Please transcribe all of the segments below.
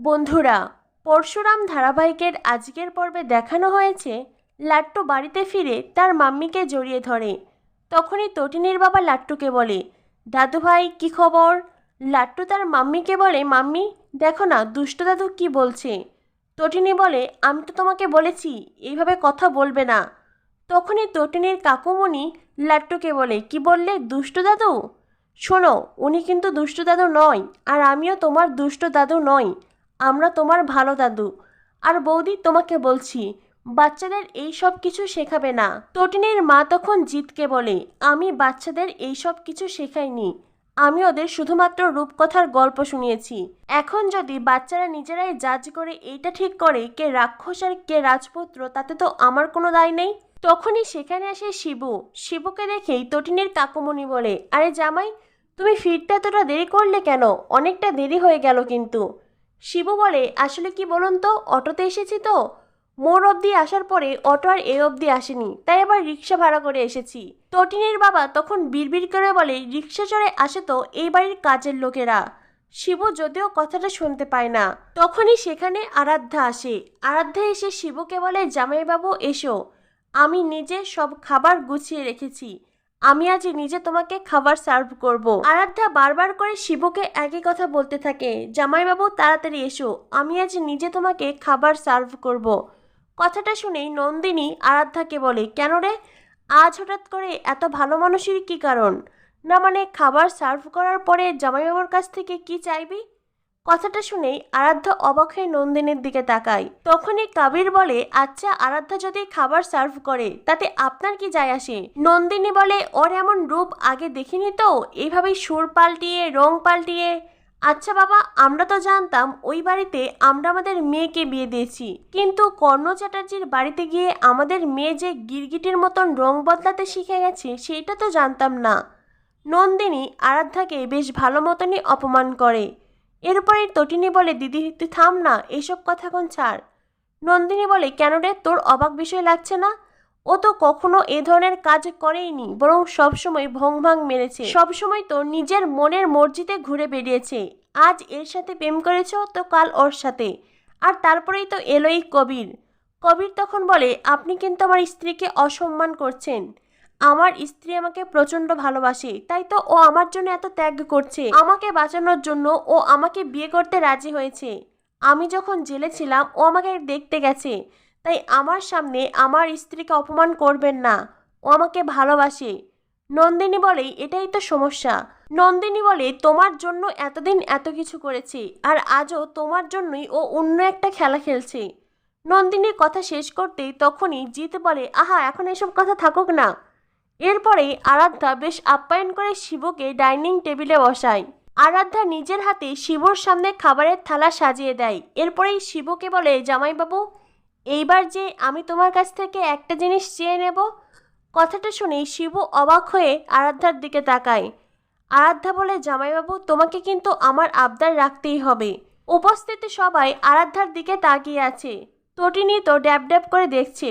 বন্ধুরা, পরশুরাম ধারাবাহিকের আজকের পর্বে দেখানো হয়েছে, লাট্টু বাড়িতে ফিরে তার মাম্মিকে জড়িয়ে ধরে। তখনই তটিনীর বাবা লাট্টুকে বলে, দাদু ভাই, কী খবর? লাট্টু তার মাম্মিকে বলে, মাম্মি, দেখো না, দুষ্ট দাদু কি বলছে? তটিনী বলে, আমি তো তোমাকে বলেছি, এইভাবে কথা বলবে না। তখনই তটিনীর কাকুমণি লাট্টুকে বলে, কি বললে, দুষ্ট দাদু? শোনো, উনি কিন্তু দুষ্ট দাদু নয়, আর আমিও তোমার দুষ্ট দাদু নই। আমরা তোমার ভালো দাদু। আর বৌদি, তোমাকে বলছি, বাচ্চাদের এই সব কিছু শেখাবে না। তটিনীর মা তখন জিতকে বলে, আমি বাচ্চাদের এই সব কিছু শেখাইনি। আমি ওদের শুধুমাত্র রূপকথার গল্প শুনিয়েছি। এখন যদি বাচ্চারা নিজেরাই জাজ করে এইটা ঠিক করে কে রাক্ষস আর কে রাজপুত্র, তাতে তো আমার কোনো দায় নেই। তখনই সেখানে আসে শিবু। শিবুকে দেখেই তটিনীর কাকুমণি বলে, আরে জামাই, তুমি ফিরতে এতটা দেরি করলে কেন? অনেকটা দেরি হয়ে গেল কিন্তু। শিবু বলে, আসলে কি বলুন তো, অটোতে এসেছি তো? মোড় অবধি আসার পরে অটো আর এ অবধি আসেনি, তাই আবার রিক্সা ভাড়া করে এসেছি। তটিনীর বাবা তখন বিড়বিড় করে বলে, রিক্সা চড়ে আসে তো এই বাড়ির কাজের লোকেরা। শিবু যদিও কথাটা শুনতে পায় না। তখনই সেখানে আরাধ্যা আসে। আরাধ্যা এসে শিবুকে বলে, জামাইবাবু, এসো। আমি নিজে সব খাবার গুছিয়ে রেখেছি। আমি আজ নিজে তোমাকে খাবার সার্ভ করব। আরাধ্যা বারবার করে শিবকে একই কথা বলতে থাকে। জামাইবাবু, তাড়াতাড়ি এসো। আমি আজ নিজে তোমাকে খাবার সার্ভ করব। কথাটা শুনেই নন্দিনী আরাধ্যাকে বলে, কেন রে? আজ হঠাৎ করে এত ভালো মানুষের কি কারণ? না মানে খাবার সার্ভ করার পরে জামাইবাবুর কাছ থেকে কি চাইবি? কথাটা শুনেই আরাধ্যা অবাক হয়ে নন্দিনীর দিকে তাকায়। তখনই কাবির বলে আচ্ছা আরাধ্যা যদি খাবার সার্ভ করে, তাতে আপনার কি যায় আসে? নন্দিনী বলে, ওর এমন রূপ আগে দেখিনি তো এইভাবেই সুর পাল্টিয়ে, রং পাল্টিয়ে। আচ্ছা বাবা, আমরা তো জানতাম, ওই বাড়িতে আমরা আমাদের মেয়েকে বিয়ে দিয়েছি। কিন্তু কর্ণ চ্যাটার্জির বাড়িতে গিয়ে আমাদের মেয়ে যে গিরগিটির মতন রং বদলাতে শিখে গেছে, সেইটা তো জানতাম না। নন্দিনী আরাধ্যাকে বেশ ভালো মতনই অপমান করে। এরপরে তটিনী বলে, দিদি, তুই থাম না এইসব কথা এখন ছাড়? নন্দিনী বলে, কেন রে, তোর অবাক বিষয় লাগছে না? ও তো কখনো এ ধরনের কাজ করেইনি, বরং সবসময় ভং ভাং মেরেছে। সবসময় তো নিজের মনের মর্জিতে ঘুরে বেরিয়েছে আজ এর সাথে প্রেম করেছ তো কাল ওর সাথে। আর তারপরেই তো এলোই কবির। কবির তখন বলে, আপনি কিন্তু আমার স্ত্রীকে অসম্মান করছেন। আমার স্ত্রী আমাকে প্রচণ্ড ভালোবাসে, তাই তো ও আমার জন্য এত ত্যাগ করছে। আমাকে বাঁচানোর জন্য ও আমাকে বিয়ে করতে রাজি হয়েছে। আমি যখন জেলে ছিলাম, ও আমাকে দেখতে গেছে। তাই আমার সামনে আমার স্ত্রীকে অপমান করবেন না। ও আমাকে ভালোবাসে। নন্দিনী বলে, এটাই তো সমস্যা। নন্দিনী বলে, তোমার জন্য এতদিন এত কিছু করেছে, আর আজও তোমার জন্যই ও অন্য একটা খেলা খেলছে। নন্দিনীর কথা শেষ করতেই তখনই জিত বলে, আহা, এখন এসব কথা থাকুক না। এরপরেই আরাধ্যা বেশ আপ্যায়ন করে শিবকে ডাইনিং টেবিলে বসায়। আরাধ্যা নিজের হাতে শিবর সামনে খাবারের থালা সাজিয়ে দেয়। এরপরেই শিবকে বলে, জামাইবাবু, এইবার যে আমি তোমার কাছ থেকে একটা জিনিস চেয়ে নেব। কথাটা শুনেই শিবু অবাক হয়ে আরাধ্যার দিকে তাকায়। আরাধ্যা বলে, জামাইবাবু, তোমাকে কিন্তু আমার আবদার রাখতেই হবে। উপস্থিত সবাই আরাধ্যার দিকে তাকিয়ে আছে। তটিনী তো ড্যাব ড্যাব করে দেখছে।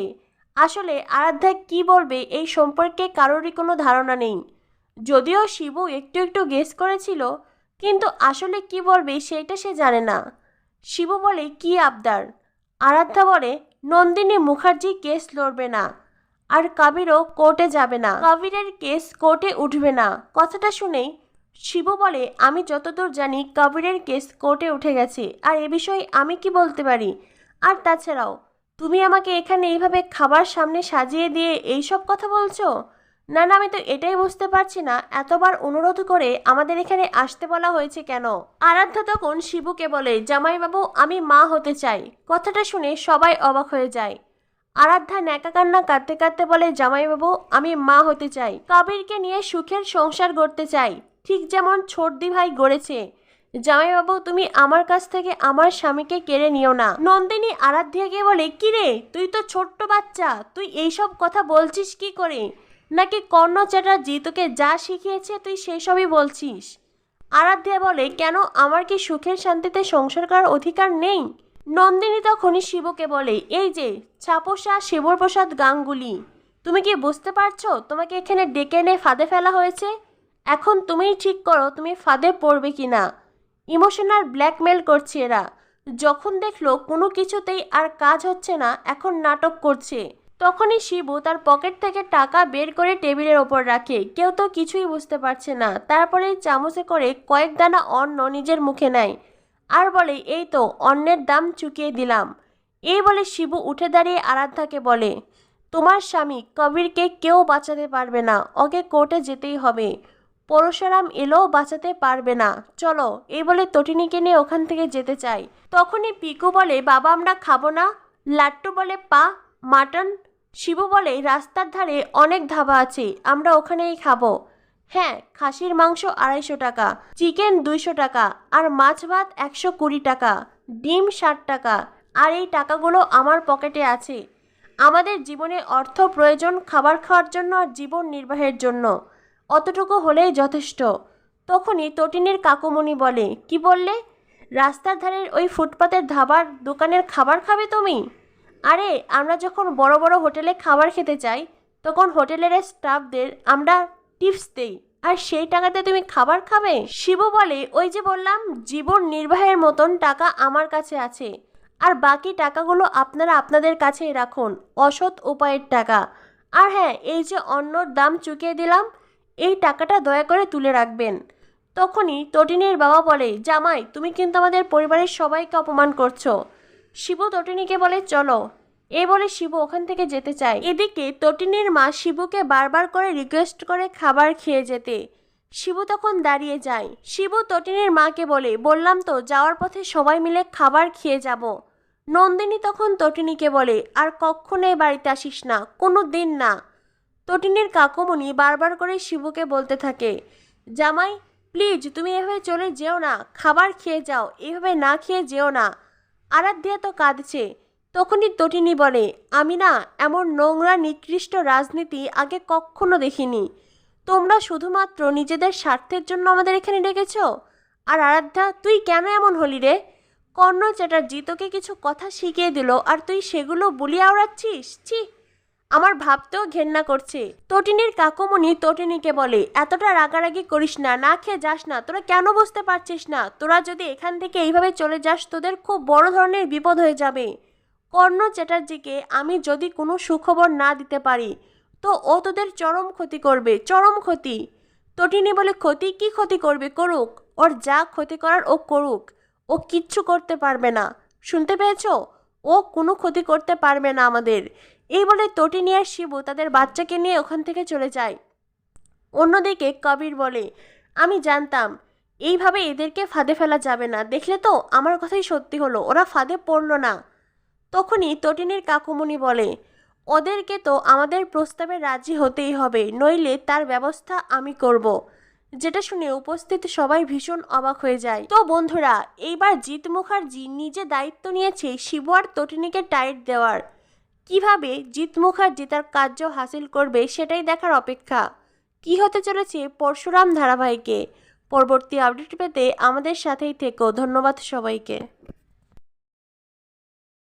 আসলে আরাধ্যা কি বলবে এই সম্পর্কে কারোরই কোনো ধারণা নেই। যদিও শিবু একটু একটু গেস করেছিল, কিন্তু আসলে কি বলবে সেটা সে জানে না। শিবু বলে, কি আবদার? আরাধ্যা বলে, নন্দিনী মুখার্জি কেস লড়বে না, আর কাবিরও কোর্টে যাবে না। কাবিরের কেস কোর্টে উঠবে না। কথাটা শুনেই শিবু বলে, আমি যতদূর জানি কাবিরের কেস কোর্টে উঠে গেছে, আর এ বিষয়ে আমি কি বলতে পারি? আর তাছাড়াও তুমি আমাকে এখানে এইভাবে খাবার সামনে সাজিয়ে দিয়ে এই সব কথা বলছো? না না, আমি তো এটাই বুঝতে পারছি না। এতবার অনুরোধ করে আমাদের এখানে আসতে বলা হয়েছে কেন? আরাধ্যা তখন শিবুকে বলে, জামাইবাবু, আমি মা হতে চাই। কথাটা শুনে সবাই অবাক হয়ে যায়। আরাধ্যা ন্যাকা কান্না কাঁদতে কাঁদতে বলে, জামাইবাবু, আমি মা হতে চাই। কাবিরকে নিয়ে সুখের সংসার গড়তে চাই। ঠিক যেমন ছোটদি ভাই গড়েছে জামাইবাবু, তুমি আমার কাছ থেকে আমার স্বামীকে কেড়ে নিও না। নন্দিনী আরাধ্যাকে বলে, কিরে, তুই তো ছোট্ট বাচ্চা, তুই এইসব কথা বলছিস কি করে? নাকি কর্ণ চ্যাটার্জি তোকে যা শিখিয়েছে তুই সেসবই বলছিস? আরাধ্যা বলে, কেন, আমার কি সুখের শান্তিতে সংসার করার অধিকার নেই? নন্দিনী তখনই শিবকে বলে, এই যে ছাপোষা শিবপ্রসাদ গাঙ্গুলি, তুমি কি বুঝতে পারছ? তোমাকে এখানে ডেকে এনে ফাঁদে ফেলা হয়েছে? এখন তুমিই ঠিক করো, তুমি ফাঁদে পড়বে কি না ইমোশনাল ব্ল্যাকমেল করছে এরা। যখন দেখল কোনো কিছুতেই আর কাজ হচ্ছে না, এখন নাটক করছে। তখনই শিবু তার পকেট থেকে টাকা বের করে টেবিলের ওপর রাখে। কেউ তো কিছুই বুঝতে পারছে না। তারপরে চামচে করে কয়েক দানা অন্ন নিজের মুখে নেয়। আর বলে, এই তো, অন্নের দাম চুকিয়ে দিলাম। এই বলে শিবু উঠে দাঁড়িয়ে আরাধ্যাকে বলে, তোমার স্বামী কবিরকে কেউ বাঁচাতে পারবে না। ওকে কোর্টে যেতেই হবে। পরশুরাম এলেও বাঁচাতে পারবে না। চলো, এই বলে তটিনীকে নিয়ে ওখান থেকে যেতে চাই। তখনই পিকু বলে, বাবা, আমরা খাব না। লাট্টু বলে, পা, মাটন? শিবু বলে, রাস্তার ধারে অনেক ধাবা আছে, আমরা ওখানেই খাব। হ্যাঁ খাসির মাংস আড়াইশো টাকা, চিকেন দুইশো টাকা, আর মাছ ভাত একশো কুড়ি টাকা, ডিম ষাট টাকা, আর এই টাকাগুলো আমার পকেটে আছে। আমাদের জীবনে অর্থ প্রয়োজন, খাবার খাওয়ার জন্য আর জীবন নির্বাহের জন্য। অতটুকু হলেই যথেষ্ট। তখনই তটিনের কাকুমণি বলে, কি বললে? রাস্তার ধারের ওই ফুটপাতের ধাবার দোকানের খাবার খাবে তুমি? আরে, আমরা যখন বড় বড় হোটেলে খাবার খেতে চাই, তখন হোটেলের স্টাফদের আমরা টিপস দেই। আর সেই টাকাতে তুমি খাবার খাবে? শিবু বলে, ওই যে বললাম, জীবন নির্বাহের মতন টাকা আমার কাছে আছে। আর বাকি টাকাগুলো আপনারা আপনাদের কাছেই রাখুন, অসৎ উপায়ের টাকা। আর হ্যাঁ এই যে অন্যর দাম চুকিয়ে দিলাম এই টাকাটা দয়া করে তুলে রাখবেন। তখনই তটিনীর বাবা বলে, জামাই, তুমি কিন্তু আমাদের পরিবারের সবাইকে অপমান করছ। শিবু তটিনীকে বলে, চলো। এ বলে শিবু ওখান থেকে যেতে চায়। এদিকে তটিনীর মা শিবুকে বারবার করে রিকোয়েস্ট করে খাবার খেয়ে যেতে। শিবু তখন দাঁড়িয়ে যায়। শিবু তটিনীর মাকে বলে, বললাম তো, যাওয়ার পথে সবাই মিলে খাবার খেয়ে যাব। নন্দিনী তখন তটিনীকে বলে, আর কখনোই বাড়িতে আসিস না কোনো দিন না। তটিনীর কাকুমণি বারবার করে শিবুকে বলতে থাকে, জামাই প্লিজ তুমি এভাবে চলে যেও না, খাবার খেয়ে যাও, এভাবে না খেয়ে যেও না। আরাধ্যা তো কাঁদছে। তখনই তটিনী বলে, আমি না এমন নোংরা, নিকৃষ্ট রাজনীতি আগে কখনো দেখিনি। তোমরা শুধুমাত্র নিজেদের স্বার্থের জন্য আমাদের এখানে ডেকেছ? আর আরাধ্যা, তুই কেন এমন হলি রে? কর্ণ চ্যাটার্জি তোকে কিছু কথা শিখিয়ে দিল, আর তুই সেগুলো বুলি আওড়াচ্ছিস? ছি! আমার ভাবতেও ঘেন্না করছে। তটিনীর কাকুমণি তটিনীকে বলে, এতটা রাগারাগি করিস না না খেয়ে যাস না, তোরা কেন বুঝতে পারছিস না? তোরা যদি এখান থেকে এইভাবে চলে যাস, তোদের খুব বড় ধরনের বিপদ হয়ে যাবে। কর্ণ চ্যাটার্জিকে আমি যদি কোনো সুখবর না দিতে পারি, তো ও তোদের চরম ক্ষতি করবে, চরম ক্ষতি। তটিনী বলে, ক্ষতি? কি ক্ষতি করবে? করুক। ওর যা ক্ষতি করার ও করুক। ও কিচ্ছু করতে পারবে না। শুনতে পেয়েছ? ও কোনো ক্ষতি করতে পারবে না আমাদের। এই বলে তটিনী আর শিবু তাদের বাচ্চাকে নিয়ে ওখান থেকে চলে যায়। অন্যদিকে কবির বলে, আমি জানতাম, এইভাবে এদেরকে ফাঁদে ফেলা যাবে না। দেখলে তো আমার কথাই সত্যি হলো, ওরা ফাঁদে পড়ল না। তখনই তটিনীর কাকুমণি বলে, ওদেরকে তো আমাদের প্রস্তাবে রাজি হতেই হবে, নইলে তার ব্যবস্থা আমি করব। যেটা শুনে উপস্থিত সবাই ভীষণ অবাক হয়ে যায়। তো বন্ধুরা, এইবার জিৎ মুখার্জি নিজে দায়িত্ব নিয়েছে শিবু আর তটিনীকে টাইট দেওয়ার। কীভাবে জিত মুখার্জি তার কার্য হাসিল করবে সেটাই দেখার অপেক্ষা। কি হতে চলেছে পরশুরাম ধারাবাহিকে? পরবর্তী আপডেট পেতে আমাদের সাথেই থেকো। ধন্যবাদ সবাইকে।